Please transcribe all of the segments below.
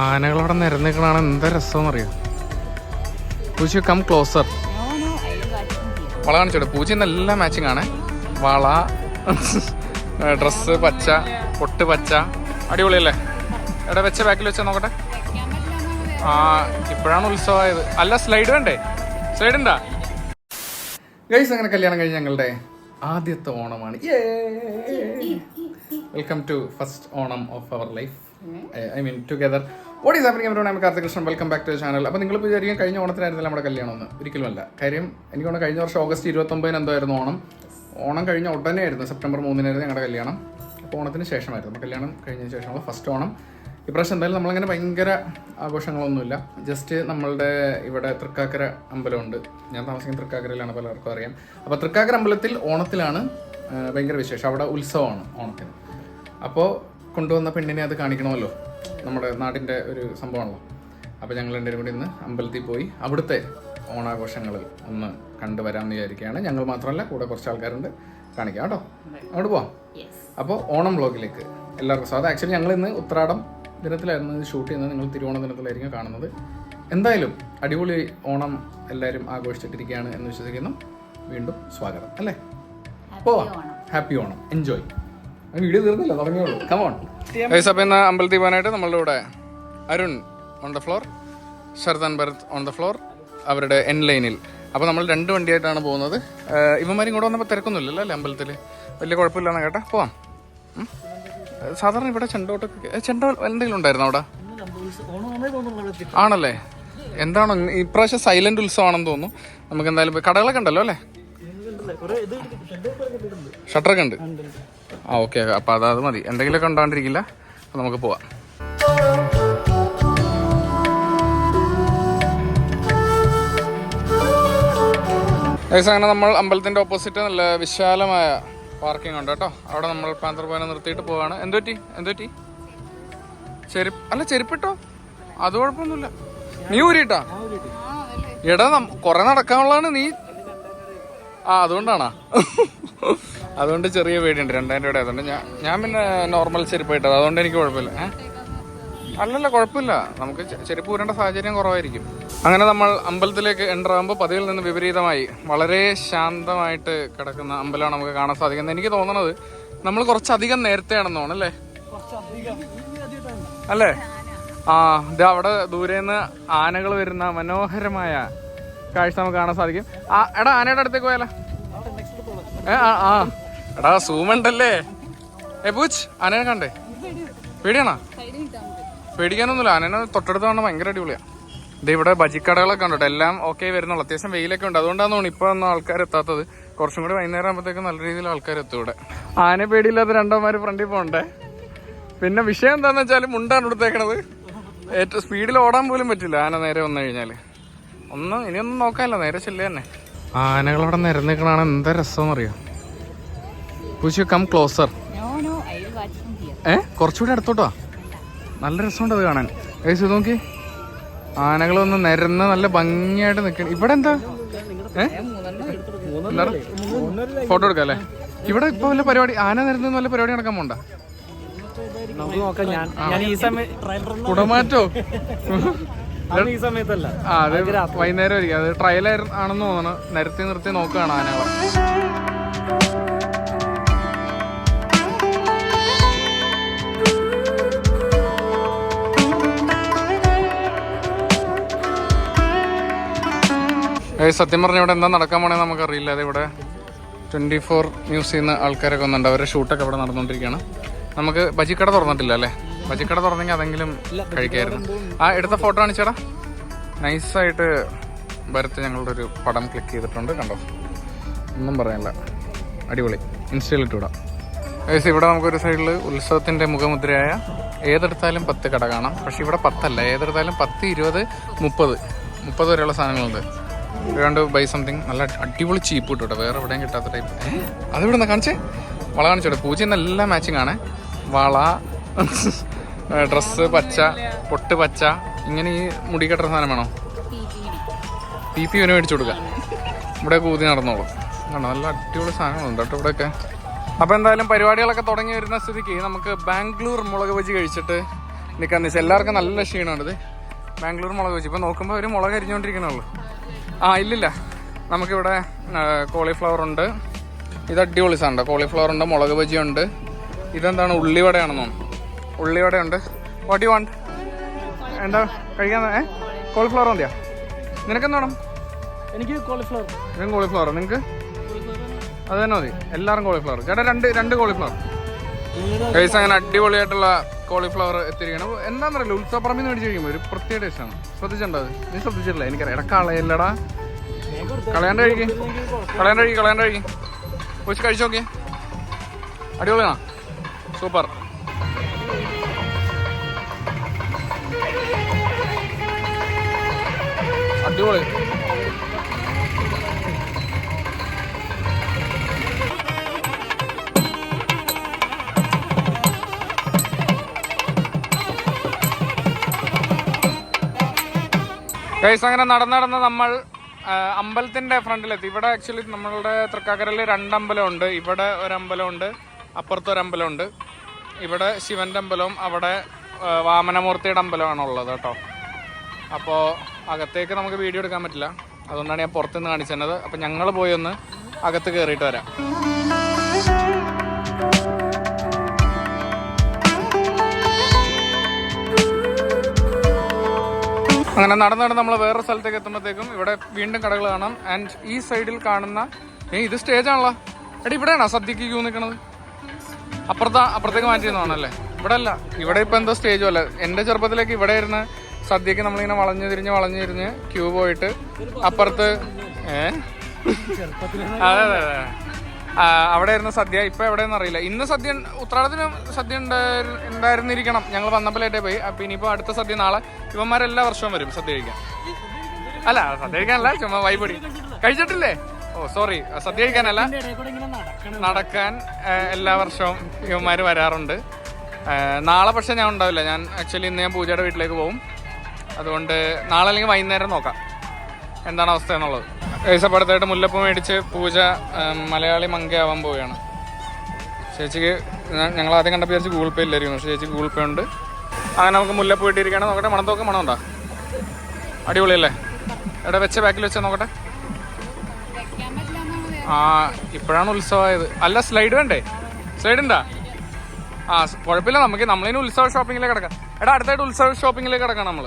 ആനകളവിടെ നിരന്നിക്കണാണ് എന്താ രസം അറിയാം പൂച്ച കം ക്ലോസർ. വള കാണിച്ചോട്ടെ പൂച്ച നല്ല മാച്ചിങ് ആണ്. വള ഡ്രസ്സ് പച്ച പൊട്ട് പച്ച. അടിപൊളിയല്ലേ? എവിടെ വെച്ച ബാക്കിൽ വെച്ചാൽ നോക്കട്ടെ. ആ ഇപ്പോഴാണ് ഉത്സവമായത്. അല്ല സ്ലൈഡ് വേണ്ടേ? സ്ലൈഡ് ഉണ്ടാ? ഗൈസ് അങ്ങനെ കല്യാണം കഴിഞ്ഞ ഞങ്ങളുടെ ആദ്യത്തെ ഓണമാണ്. Welcome to first Onam of our life I mean together what is happening everyone I'm Karthik Krishnan welcome back to channel അപ്പോൾ നിങ്ങൾ വിചാരിക്കും കഴിഞ്ഞ ഓണത്തിനായിരുന്നില്ല നമ്മുടെ കല്യാണം ഒന്ന് ഒരിക്കലുമല്ല കാര്യം എനിക്ക് തോന്നുന്നു കഴിഞ്ഞ വർഷം ഓഗസ്റ്റ് ഇരുപത്തൊമ്പതിന് എന്തായിരുന്നു ഓണം? ഓണം കഴിഞ്ഞ ഉടനെ ആയിരുന്നു സെപ്റ്റംബർ മൂന്നിനായിരുന്നു ഞങ്ങളുടെ കല്യാണം. അപ്പോൾ ഓണത്തിന് ശേഷമായിരുന്നു. കല്യാണം കഴിഞ്ഞതിന് ശേഷമുള്ള ഫസ്റ്റ് ഓണം. ഇപ്രാവശ്യം എന്തായാലും നമ്മളങ്ങനെ ഭയങ്കര ആഘോഷങ്ങളൊന്നുമില്ല. ജസ്റ്റ് നമ്മളുടെ ഇവിടെ തൃക്കാക്കര അമ്പലമുണ്ട്. ഞാൻ താമസിക്കുന്ന തൃക്കാക്കരയിലാണ് പലർക്കും അറിയാം. അപ്പോൾ തൃക്കാക്കര അമ്പലത്തിൽ ഓണത്തിലാണ് ഭയങ്കര വിശേഷം. അവിടെ ഉത്സവമാണ് ഓണത്തിന്. അപ്പോൾ കൊണ്ടുവന്ന പെണ്ണിനെ അത് കാണിക്കണമല്ലോ. നമ്മുടെ നാടിന്റെ ഒരു സംഭവമാണല്ലോ. അപ്പോൾ ഞങ്ങൾ രണ്ടുപേരും കൂടി ഇന്ന് അമ്പലത്തിൽ പോയി അവിടുത്തെ ഓണാഘോഷങ്ങളിൽ ഒന്ന് കണ്ടുവരാമെന്ന് വിചാരിക്കുകയാണ്. ഞങ്ങൾ മാത്രമല്ല കൂടെ കുറച്ച് ആൾക്കാരുണ്ട്. കാണിക്കാം കേട്ടോ. അങ്ങോട്ട് പോവാം. അപ്പോൾ ഓണം വ്ലോഗിലേക്ക് എല്ലാവർക്കും സ്വാഗതം. ആക്ച്വലി ഞങ്ങൾ ഇന്ന് ഉത്രാടം ദിനത്തിലായിരുന്നു ഇത് ഷൂട്ട് ചെയ്യുന്നത്. നിങ്ങൾ തിരുവോണ ദിനത്തിലായിരിക്കും കാണുന്നത്. എന്തായാലും അടിപൊളി ഓണം എല്ലാവരും ആഘോഷിച്ചിട്ടിരിക്കുകയാണ് എന്ന് വിശ്വസിക്കുന്നു. വീണ്ടും സ്വാഗതം അല്ലേ? പോവാം. ഹാപ്പി ഓണം. എൻജോയ് വീഡിയോ തീർന്നില്ല തുടങ്ങിയുള്ളൂ കമോൺ അപ്പോൾ ഇന്ന് അമ്പലത്തിൽ പോകാനായിട്ട് നമ്മളുടെ കൂടെ അരുൺ ഓൺ ദ ഫ്ലോർ ശരദാൻ ഭരത് ഓൺ ദ ഫ്ലോർ അവരുടെ എൻ ലൈനിൽ അപ്പോൾ നമ്മൾ രണ്ട് വണ്ടിയായിട്ടാണ് പോകുന്നത്. ഇവന്മാരും കൂടെ വന്നപ്പോൾ തിരക്കൊന്നുമില്ലല്ലോ അല്ലേ അമ്പലത്തിൽ? വലിയ കുഴപ്പമില്ലെന്ന് കേട്ടാ. പോവാം. സാധാരണ ഇവിടെ ചെണ്ടോട്ടൊക്കെ ചെണ്ടോ എന്തെങ്കിലും ഉണ്ടായിരുന്നു അവിടെ? ആണല്ലേ? എന്താണോ ഇപ്രാവശ്യം സൈലന്റ് ഉത്സവമാണെന്ന് തോന്നുന്നു. നമുക്ക് എന്തായാലും കടകളൊക്കെ ഉണ്ടല്ലോ അല്ലേ? ഷട്ടറൊക്കെ ഉണ്ട്. ആ ഓക്കെ അപ്പോൾ അത് അത് മതി. എന്തെങ്കിലുമൊക്കെ ഉണ്ടാണ്ടിരിക്കില്ല അപ്പോൾ നമുക്ക് പോവാം. അങ്ങനെ നമ്മൾ അമ്പലത്തിന്റെ ഓപ്പോസിറ്റ് നല്ല വിശാലമായ പാർക്കിംഗ് ഉണ്ട് കേട്ടോ. അവിടെ നമ്മൾ പാന്തർ പോയിനെ നിർത്തിയിട്ട് പോവാണ്. എന്തുപറ്റി എന്തുപറ്റി ചെരുപ്പ് അല്ല ചെരുപ്പിട്ടോ? അത് കുഴപ്പമൊന്നുമില്ല. നീ ഊരിട്ടാ എടാ കുറെ നടക്കാനുള്ളതാണ് നീ. ആ അതുകൊണ്ടാണാ? അതുകൊണ്ട് ചെറിയ പേടിയുണ്ട്. രണ്ടായിരം രൂപയുടെ അതുകൊണ്ട് ഞാൻ ഞാൻ പിന്നെ നോർമൽ ചെരുപ്പ് ഇട്ടത് അതുകൊണ്ട് എനിക്ക് കുഴപ്പമില്ല. അല്ലല്ല കുഴപ്പമില്ല. നമുക്ക് ചെരുപ്പ് ഊരേണ്ട സാഹചര്യം കുറവായിരിക്കും. അങ്ങനെ നമ്മൾ അമ്പലത്തിലേക്ക് എന്റർ ആകുമ്പോൾ പതിവിൽ നിന്ന് വിപരീതമായി വളരെ ശാന്തമായിട്ട് കിടക്കുന്ന അമ്പലമാണ് നമുക്ക് കാണാൻ സാധിക്കുന്നത്. എനിക്ക് തോന്നുന്നത് നമ്മൾ കുറച്ചധികം നേരത്തെയാണെന്ന് തോന്നുന്നു അല്ലേ? അല്ലേ? ആ ഇത് അവിടെ ദൂരെ നിന്ന് ആനകൾ വരുന്ന മനോഹരമായ കാഴ്ച നമുക്ക് കാണാൻ സാധിക്കും. ആ എടാ ആനയുടെ അടുത്തേക്ക് പോയാലോ? ഏ ആ. എടാ സൂമുണ്ടല്ലേ ഏ പൂച്ച് അനേനെ കണ്ടേ? പേടിയാണോ? പേടിക്കാനൊന്നുമില്ല. അനേനെ തൊട്ടടുത്ത് കാണാൻ ഭയങ്കര അടിപൊളിയാ. ഇത് ഇവിടെ ബജിക്കടകളൊക്കെ കേട്ടോ. എല്ലാം ഓക്കെ വരുന്നുള്ളൂ. അത്യാവശ്യം വെയിലൊക്കെ ഉണ്ട്. അതുകൊണ്ടാണ് തോന്നുന്നു ഇപ്പൊ ഒന്നും ആൾക്കാർ എത്താത്തത്. കുറച്ചും കൂടി വൈകുന്നേരം ആകുമ്പോഴത്തേക്കും നല്ല രീതിയിൽ ആൾക്കാർ എത്തും ഇവിടെ. ആന പേടിയില്ലാത്ത രണ്ടോമാര് ഫ്രണ്ടിൽ പോകണ്ടേ? പിന്നെ വിഷയം എന്താന്ന് വെച്ചാൽ മുണ്ടാണ് എടുത്തേക്കണത്. ഏറ്റവും സ്പീഡിൽ ഓടാൻ പോലും പറ്റില്ല ആന നേരെ വന്നു കഴിഞ്ഞാൽ. ഒന്നും ഇനിയൊന്നും നോക്കാനില്ല. നേരെ ചെല്ലുക തന്നെ. ആനകളവിടെ നിരന്നിക്കണാണ് എന്താ രസം അറിയാം കം ക്ലോസർ. ഏ? കുറച്ചുകൂടി അടുത്തോട്ടോ? നല്ല രസമുണ്ട് അത് കാണാൻ. ഏസ് നോക്കി. ആനകൾ ഒന്ന് നിരന്ന് നല്ല ഭംഗിയായിട്ട് നിൽക്കണം ഇവിടെ എന്താ? ഏ? ഫോട്ടോ എടുക്കാം അല്ലേ? ഇവിടെ ഇപ്പൊ വല്ല പരിപാടി ആന നിരന്ന് നല്ല പരിപാടി നടക്കാൻ പോണ്ട? നമുക്ക് നോക്കാം. ഞാൻ ഞാൻ ഈ സമയം ട്രയൽ കുടമാറ്റോ? റൺ ഈ സമയത്തല്ല. ആ അത് വൈകുന്നേരം ആയിരിക്കും. അത് ട്രയൽ ആണെന്ന് തോന്നണം നിരത്തി നിർത്തി നോക്കുകയാണ് ആനകൾ. സത്യം പറഞ്ഞ ഇവിടെ എന്താ നടക്കാൻ പോണേ അതെ ഇവിടെ ട്വന്റി ഫോർ ന്യൂസ് ചെയ്യുന്ന ആൾക്കാരൊക്കെ വന്നിട്ടുണ്ട്. അവരുടെ ഷൂട്ടൊക്കെ ഇവിടെ നടന്നുകൊണ്ടിരിക്കുകയാണ്. നമുക്ക് ബജിക്കട തുറന്നിട്ടില്ല അല്ലേ? ബജിക്കട തുറന്നെങ്കിൽ അതെങ്കിലും കഴിക്കായിരുന്നു. ആ എടുത്ത ഫോട്ടോ കാണിച്ചേടാ. നൈസായിട്ട് ഭരത്ത് ഞങ്ങളുടെ ഒരു പടം ക്ലിക്ക് ചെയ്തിട്ടുണ്ട്. കണ്ടോ? ഒന്നും പറയാനില്ല. അടിപൊളി. ഇൻസ്റ്റയിൽ ഇട്ടുവിടാം ഏകദേശം ഇവിടെ നമുക്കൊരു സൈഡിൽ ഉത്സവത്തിന്റെ മുഖമുദ്രയായ ഏതെടുത്താലും പത്ത് കട കാണാം. പക്ഷെ ഇവിടെ പത്തല്ല. ഏതെടുത്താലും പത്ത് ഇരുപത് മുപ്പത്. മുപ്പത് വരെയുള്ള സാധനങ്ങളുണ്ട്. വേണ്ട ബൈ സംതിങ് നല്ല അടിപൊളി ചീപ്പ് കിട്ടും കേട്ടോ. വേറെ എവിടെയും കിട്ടാത്ത ടൈപ്പ് അതിവിടെ നിന്ന് കാണിച്ചേ? വള കാണിച്ചോട്ടെ പൂജ നല്ല മാച്ചിങ് ആണ്. വള ഡ്രസ്സ് പച്ച പൊട്ട് പച്ച. ഇങ്ങനെ ഈ മുടി കെട്ടുന്ന സാധനം വേണോ? പി പി ഇവന് മേടിച്ചു കൊടുക്കുക ഇവിടെ കൂതി നടന്നോളൂ. കണ്ടോ? നല്ല അടിപൊളി സാധനങ്ങളുണ്ട് കേട്ടോ ഇവിടെയൊക്കെ. അപ്പോൾ എന്തായാലും പരിപാടികളൊക്കെ തുടങ്ങി വരുന്ന സ്ഥിതിക്ക് നമുക്ക് ബാംഗ്ലൂർ മുളക് ബജി കഴിച്ചിട്ട് നിൽക്കാൻ എല്ലാവർക്കും നല്ല ക്ഷീണമുണ്ട് ബാംഗ്ലൂർ മുളക് വെച്ച് ഇപ്പൊ നോക്കുമ്പോൾ ഒരു മുളക് അരിഞ്ഞുകൊണ്ടിരിക്കണുള്ളൂ ആ ഇല്ലില്ല. നമുക്കിവിടെ കോളിഫ്ലവർ ഉണ്ട്. ഇത് അടിപൊളി സാധനം കോളിഫ്ലവർ ഉണ്ട് മുളക് ബജി ഉണ്ട്. ഇതെന്താണ് ഉള്ളിവടയാണെന്നോ ഉള്ളിവട ഉണ്ട്. വാട്ട് യു വാണ്ട് എന്താ കഴിക്കാൻ ഏ? കോളിഫ്ലവർ മതിയാ? നിനക്കെന്ത് വേണം? എനിക്ക് കോളിഫ്ലവർ കോളിഫ്ലവർ നിങ്ങൾക്ക് അത് തന്നെ മതി. എല്ലാവരും കോളിഫ്ലവർ ചേട്ടാ രണ്ട് രണ്ട് കോളിഫ്ലവർ ഗൈസ് അങ്ങനെ അടിപൊളിയായിട്ടുള്ള കോളിഫ്ലവർ എത്തിയിരിക്കണം എന്താണെന്നറിയില്ല ഉത്സവപ്പറമ്പിൽ നിന്ന് മേടിച്ച് കഴിക്കുമ്പോൾ ഒരു പ്രത്യേക ടേസ്റ്റാണ് ശ്രദ്ധിച്ചിട്ടുണ്ടോ? നീ ശ്രദ്ധിച്ചിട്ടില്ല എനിക്കറിയാം. എടാ കളയല്ലടാ. കളയാണ്ട് കഴിക്കും. കളയാണ്ട് കഴിക്കും കളയാണ്ട് കഴിക്കും. കൊച്ചു കഴിച്ചു നോക്കിയേ അടിപൊളിയാണോ? സൂപ്പർ. അടിപൊളി. ഗൈസ് അങ്ങനെ നടന്ന് നമ്മൾ അമ്പലത്തിന്റെ ഫ്രണ്ടിലെത്തി. ഇവിടെ ആക്ച്വലി നമ്മളുടെ തൃക്കാക്കരയിൽ രണ്ട് അമ്പലമുണ്ട് ഇവിടെ ഒരു അമ്പലമുണ്ട് അപ്പുറത്ത് ഒരു ഇവിടെ ശിവന്റെ അമ്പലവും അവിടെ വാമനമൂർത്തിയുടെ അമ്പലമാണ് ഉള്ളത് കേട്ടോ. അപ്പോൾ അകത്തേക്ക് നമുക്ക് വീഡിയോ എടുക്കാൻ പറ്റില്ല. അതുകൊണ്ടാണ് ഞാൻ പുറത്തുനിന്ന് കാണിച്ചു തന്നത് അപ്പോൾ ഞങ്ങൾ പോയി ഒന്ന് അകത്ത് കയറിയിട്ട് വരാം. അങ്ങനെ നടന്ന് നടന്ന് നമ്മൾ വേറൊരു സ്ഥലത്തേക്ക് എത്തുമ്പോഴത്തേക്കും ഇവിടെ വീണ്ടും കടകൾ കാണാം. ആൻഡ് ഈ സൈഡിൽ കാണുന്ന ഏ ഇത് സ്റ്റേജ് ആണല്ലോ. എടി ഇവിടെയാണോ സദ്യക്ക് ക്യൂ നിൽക്കണത് അപ്പുറത്താ അപ്പുറത്തേക്ക് മാറ്റിയെന്നാണല്ലേ ഇവിടെ അല്ല ഇവിടെ ഇപ്പൊ എന്തോ സ്റ്റേജും അല്ല എന്റെ ചെറുപ്പത്തിലേക്ക് ഇവിടെ ഇരുന്ന് സദ്യക്ക് നമ്മളിങ്ങനെ വളഞ്ഞു തിരിഞ്ഞ് വളഞ്ഞു തിരിഞ്ഞ് ക്യൂ പോയിട്ട് അപ്പുറത്ത് ഏ? അതെ അതെ അതെ. അവിടെ ആയിരുന്നു സദ്യ. ഇപ്പൊ എവിടെയെന്ന് അറിയില്ല. ഇന്ന് സദ്യ ഉത്രാടത്തിന് സദ്യ ഉണ്ടായിരുന്നിരിക്കണം. ഞങ്ങൾ വന്നപ്പോൾ പോയി. അപ്പൊ ഇനിയിപ്പോ അടുത്ത സദ്യ നാളെ ഇവന്മാരെല്ലാ വർഷവും വരും സദ്യ കഴിക്കാൻ. അല്ല സദ്യ കഴിക്കാനല്ല ചുമ്മാ വൈപൊടി കഴിച്ചിട്ടില്ലേ? ഓ സോറി സദ്യ കഴിക്കാനല്ല. നടക്കാൻ എല്ലാ വർഷവും ഇവന്മാര് വരാറുണ്ട്. നാളെ പക്ഷെ ഞാൻ ഉണ്ടാവില്ല. ഞാൻ ആക്ച്വലി ഇന്ന് ഞാൻ പൂജയുടെ വീട്ടിലേക്ക് പോകും അതുകൊണ്ട് നാളെ അല്ലെങ്കിൽ വൈകുന്നേരം നോക്കാം. എന്താണ് അവസ്ഥ എന്നുള്ളത്? ഏസപ്പടുത്തായിട്ട് മുല്ലപ്പ് മേടിച്ച് പൂജ മലയാളി മങ്കയാവാൻ പോവുകയാണ്. ചേച്ചിക്ക് ഞങ്ങൾ ആദ്യം കണ്ടപ്പോൾ ചേച്ചി ഗൂഗിൾ പേ ഇല്ലായിരുന്നു പക്ഷേ ചേച്ചി ഗൂഗിൾ പേ ഉണ്ട്. അങ്ങനെ നമുക്ക് മുല്ലപ്പ് ഇട്ടിരിക്കുകയാണ് നോക്കട്ടെ മണം തോക്കെ മണം ഉണ്ടോ? അടിപൊളിയല്ലേ? എവിടെ വെച്ച ബാക്കിൽ വെച്ചാൽ നോക്കട്ടെ. ആ ഇപ്പോഴാണ് ഉത്സവമായത്. അല്ല സ്ലൈഡ് വേണ്ടേ സ്ലൈഡ് ഉണ്ടാ? ആ കുഴപ്പമില്ല നമുക്ക് നമ്മളിനി ഉത്സവ ഷോപ്പിങ്ങിലേക്ക് കിടക്കാം. എടാ അടുത്തായിട്ട് ഉത്സവ ഷോപ്പിങ്ങിലേക്ക് കിടക്കാം നമ്മൾ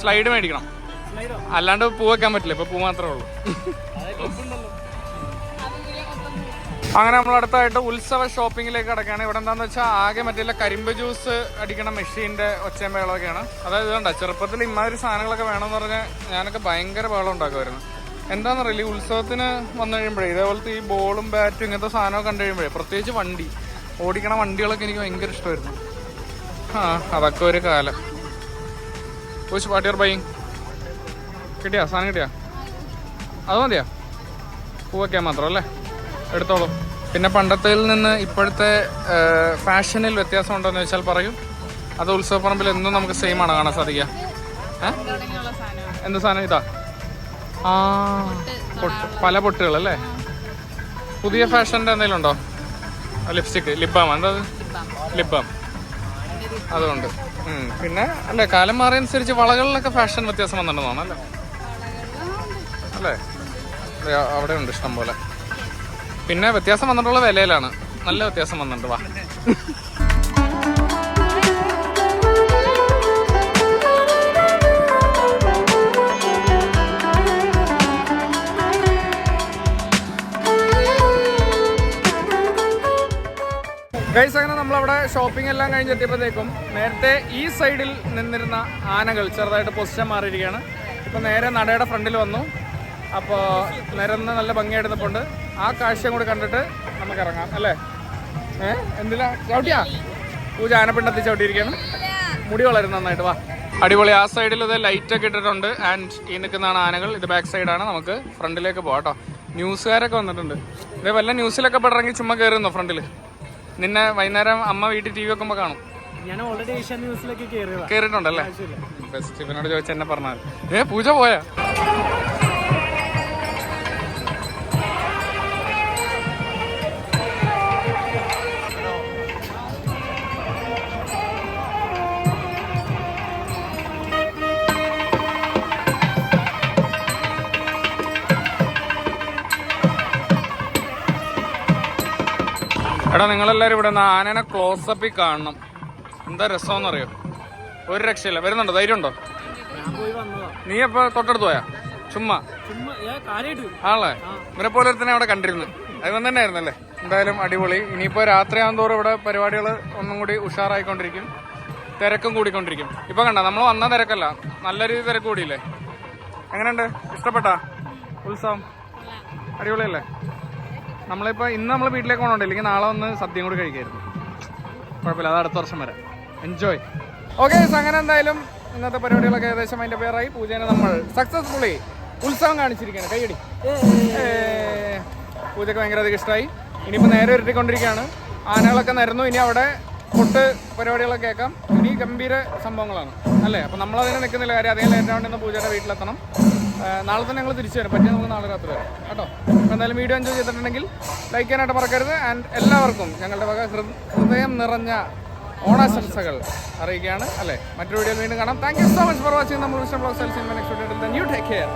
സ്ലൈഡ് മേടിക്കണം. അല്ലാണ്ട് പൂ വെക്കാൻ പറ്റില്ല ഇപ്പൊ പൂ മാത്രമേ ഉള്ളൂ. അങ്ങനെ നമ്മൾ അടുത്തായിട്ട് ഉത്സവ ഷോപ്പിങ്ങിലേക്ക് കിടക്കുകയാണ്. ഇവിടെ എന്താന്ന് വെച്ചാൽ ആകെ മറ്റേ കരിമ്പ് ജ്യൂസ് അടിക്കണ മെഷീന്റെ ഒച്ചയും ബഹളമൊക്കെയാണ്. അതായത് ഇതുണ്ട ചെറുപ്പത്തിൽ ഇമാതിരി സാധനങ്ങളൊക്കെ വേണമെന്ന് പറഞ്ഞാൽ ഞാനൊക്കെ ഭയങ്കര ബഹളം ഉണ്ടാക്കുമായിരുന്നു. എന്താണെന്നറിയില്ല ഈ ഉത്സവത്തിന് വന്നു കഴിയുമ്പോഴേ ഇതേപോലത്തെ ഈ ബോളും ബാറ്റും ഇങ്ങനത്തെ സാധനമൊക്കെ കണ്ടു കഴിയുമ്പോഴേ പ്രത്യേകിച്ച് വണ്ടി ഓടിക്കണ വണ്ടികളൊക്കെ എനിക്ക് ഭയങ്കര ഇഷ്ടമായിരുന്നു. ആ അതൊക്കെ ഒരു കാലം. പൂച്ച് വാട്ടിയർ ബൈങ് കിട്ടിയാ? സാധനം കിട്ടിയാ? അത് മതിയാ? പൂ വയ്ക്കാൻ മാത്രം അല്ലേ? എടുത്തോളൂ. പിന്നെ പണ്ടത്തേൽ നിന്ന് ഇപ്പോഴത്തെ ഫാഷനിൽ വ്യത്യാസം ഉണ്ടോയെന്ന് വെച്ചാൽ പറയും. അത് ഉത്സവപ്പറമ്പിൽ എന്നും നമുക്ക് സെയിം ആണ് കാണാൻ സാധിക്കുക. എന്ത് സാധനം ഇതാ? ആ പൊട്ട് പല പൊട്ടുകൾ അല്ലേ? പുതിയ ഫാഷന്റെ എന്തെങ്കിലും ഉണ്ടോ? ലിപ്സ്റ്റിക് ലിബാം എന്താ ലിബാം അതുകൊണ്ട്. പിന്നെ അല്ലേ കാലം മാറിയനുസരിച്ച് വളകളിലൊക്കെ ഫാഷൻ വ്യത്യാസം വന്നിട്ടുണ്ടെന്നാണല്ലേ അല്ലേ അവിടെ ഉണ്ട് ഇഷ്ടം പോലെ. പിന്നെ വ്യത്യാസം വന്നിട്ടുള്ള വിലയിലാണ്. നല്ല വ്യത്യാസം വന്നിട്ടുണ്ട് വാ. ഗൈസ് അങ്ങനെ നമ്മളവിടെ ഷോപ്പിംഗ് എല്ലാം കഴിഞ്ഞെത്തിയപ്പോഴത്തേക്കും നേരത്തെ ഈ സൈഡിൽ നിന്നിരുന്ന ആനകൾ ചെറുതായിട്ട് പൊസിഷൻ മാറിയിരിക്കുകയാണ്. ഇപ്പം നേരെ നടയുടെ ഫ്രണ്ടിൽ വന്നു. അപ്പോൾ നിരന്ന് നല്ല ഭംഗിയായിട്ട് നിൽപ്പുണ്ട് ആ കാഴ്ചയും കൂടി കണ്ടിട്ട് നമുക്ക് ഇറങ്ങാം അല്ലേ? ഏ എന്തിനാ? ചവിട്ടിയാ? പൂജ ആനപ്പിണ്ടത്തി ചവിട്ടിയിരിക്കുകയാണ്. മുടി വളരും നന്നായിട്ട് വാ. അടിപൊളി ആ സൈഡിൽ ഇത് ലൈറ്റ് ഒക്കെ ഇട്ടിട്ടുണ്ട്. ആൻഡ് ഈ നിൽക്കുന്നതാണ് ആനകൾ. ഇത് ബാക്ക് സൈഡാണ് നമുക്ക് ഫ്രണ്ടിലേക്ക് പോകാം കേട്ടോ. ന്യൂസുകാരൊക്കെ വന്നിട്ടുണ്ട്. ഇതേ വല്ല ന്യൂസിലൊക്കെ പെടറങ്ങി ചുമ്മാ കയറുന്നോ ഫ്രണ്ടിൽ നിന്നെ വൈകുന്നേരം അമ്മ വീട്ടിൽ ടി വി വെക്കുമ്പോൾ കാണും. ഞാൻ ഓൾറെഡി ഏഷ്യ ന്യൂസിലൊക്കെ കയറിയതാ കയറിയിട്ടുണ്ടല്ലേ ബെസ്റ്റ് ഇവനോട് ചോദിച്ചെന്നെ പറഞ്ഞാൽ ഏ പൂജ പോയാ. എടാ നിങ്ങളെല്ലാരും ഇവിടെ നിന്ന് ആനനെ ക്ലോസപ്പിൽ കാണണം. എന്താ രസമെന്നറിയോ ഒരു രക്ഷയില്ല. വരുന്നുണ്ടോ? ധൈര്യം ഉണ്ടോ നീ അപ്പൊ തൊട്ടടുത്ത് പോയാ? ചുമ്മാ. ആണല്ലേ? ഇവരെ പോലെ തന്നെ അവിടെ കണ്ടിരുന്നു. അത് തന്നെ ആയിരുന്നല്ലേ എന്തായാലും അടിപൊളി. ഇനിയിപ്പോ രാത്രിയാകും തോറും ഇവിടെ പരിപാടികൾ ഒന്നും കൂടി ഉഷാറായിക്കൊണ്ടിരിക്കും. തിരക്കും കൂടിക്കൊണ്ടിരിക്കും. ഇപ്പൊ കണ്ട? നമ്മൾ വന്ന തിരക്കല്ല. നല്ല രീതി തിരക്ക് കൂടിയില്ലേ? എങ്ങനെയുണ്ട്? ഇഷ്ടപ്പെട്ടാ? ഉത്സവം? അടിപൊളിയല്ലേ? നമ്മളിപ്പോ ഇന്ന് നമ്മൾ വീട്ടിലേക്ക് പോകണുണ്ട് ഇല്ലെങ്കിൽ നാളെ ഒന്ന് സദ്യയും കൂടി കഴിക്കായിരുന്നു. കുഴപ്പമില്ല അത് അടുത്ത വർഷം വരെ. എൻജോയ് ഓക്കെ അങ്ങനെ എന്തായാലും ഇന്നത്തെ പരിപാടികളൊക്കെ ഏകദേശം അതിന്റെ പേരായി. പൂജേനെ നമ്മൾ സക്സസ്ഫുള്ളി ഉത്സവം കാണിച്ചിരിക്കുകയാണ്. കൈയടി. പൂജക്ക് പൂജയ്ക്ക് ഭയങ്കര അധികം ഇഷ്ടമായി ഇനിയിപ്പോൾ നേരെ ഉരുട്ടിക്കൊണ്ടിരിക്കുകയാണ്. ആനകളൊക്കെ നിരന്നു. ഇനി അവിടെ കൊട്ട് പരിപാടികളൊക്കെ കേൾക്കാം. ഇനി ഗംഭീര സംഭവങ്ങളാണ്. അല്ലേ? അപ്പം നമ്മളതിന് നിൽക്കുന്നില്ല. കാര്യം അതേ ലേറ്റ് ആവേണ്ടി ഇന്ന് പൂജയുടെ വീട്ടിലെത്തണം. നാളെ തന്നെ ഞങ്ങൾ തിരിച്ചു വരും. പറ്റിയ നമുക്ക് നാളെ രാത്രി വരാം. കേട്ടോ? എന്തായാലും വീഡിയോ എൻജോയ് ചെയ്തിട്ടുണ്ടെങ്കിൽ ലൈക്ക് ചെയ്യാനായിട്ട് മറക്കരുത്. ആൻഡ് എല്ലാവർക്കും ഞങ്ങളുടെ വക ഹൃദയം നിറഞ്ഞ ഓണാശംസകൾ അറിയിക്കുകയാണ്. അല്ലേ? മറ്റൊരു വീഡിയോയിൽ വീണ്ടും കാണാം. Thank you so much for watching നമ്മൾ Vishnu blog cells in next video new take care